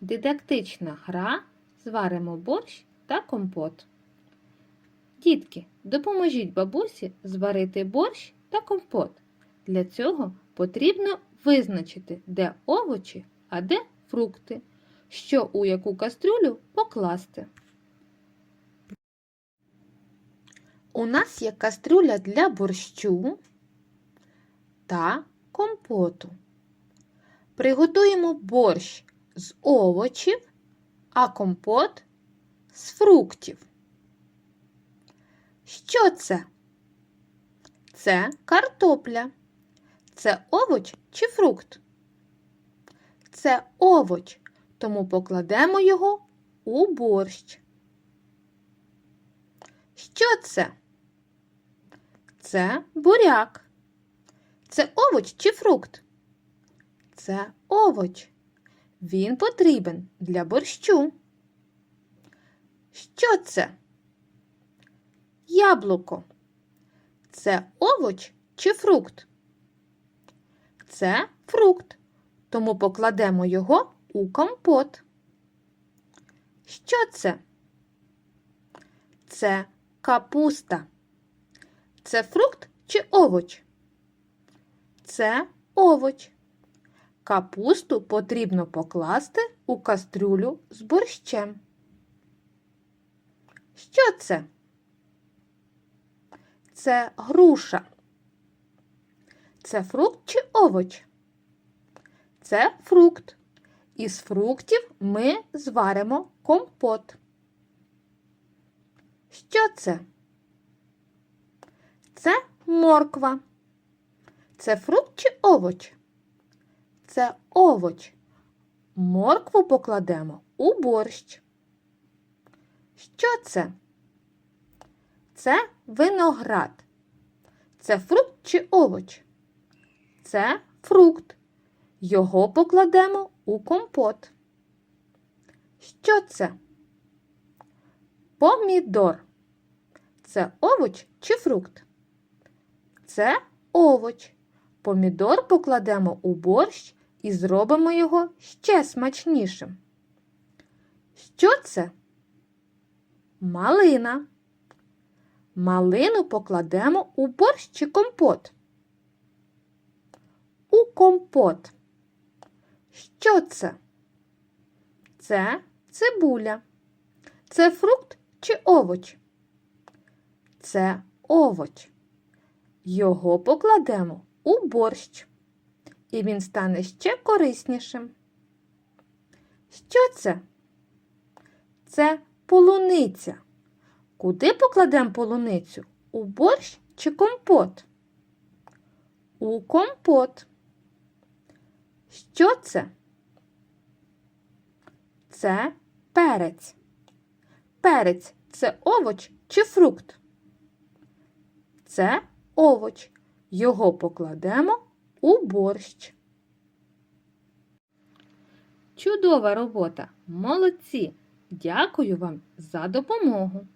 Дидактична гра зваримо борщ та компот. Дітки, допоможіть бабусі зварити борщ та компот. Для цього потрібно визначити, де овочі, а де фрукти, що у яку кастрюлю покласти. У нас є кастрюля для борщу та компоту. Приготуємо борщ з овочів, а компот з фруктів. Що це? Це картопля. Це овоч чи фрукт? Це овоч, тому покладемо його у борщ. Що це? Це буряк. Це овоч чи фрукт? Це овоч. Він потрібен для борщу. Що це? Яблуко. Це овоч чи фрукт? Це фрукт, тому покладемо його у компот. Що це? Це капуста. Це фрукт чи овоч? Це овоч. Капусту потрібно покласти у кастрюлю з борщем. Що це? Це груша. Це фрукт чи овоч? Це фрукт. Із фруктів ми зваримо компот. Що це? Це морква. Це фрукт чи овоч? Це овоч. Моркву покладемо у борщ. Що це? Це виноград. Це фрукт чи овоч? Це фрукт. Його покладемо у компот. Що це? Помідор. Це овоч чи фрукт? Це овоч. Помідор покладемо у борщ і зробимо його ще смачнішим. Що це? Малина. Малину покладемо у борщ чи компот. У компот. Що це? Це цибуля. Це фрукт чи овоч? Це овоч. Його покладемо у борщ, і він стане ще кориснішим. Що це? Це полуниця. Куди покладемо полуницю? У борщ чи компот? У компот. Що це? Це перець. Перець це овоч чи фрукт? Це овоч. Його покладемо у борщ. Чудова робота! Молодці! Дякую вам за допомогу!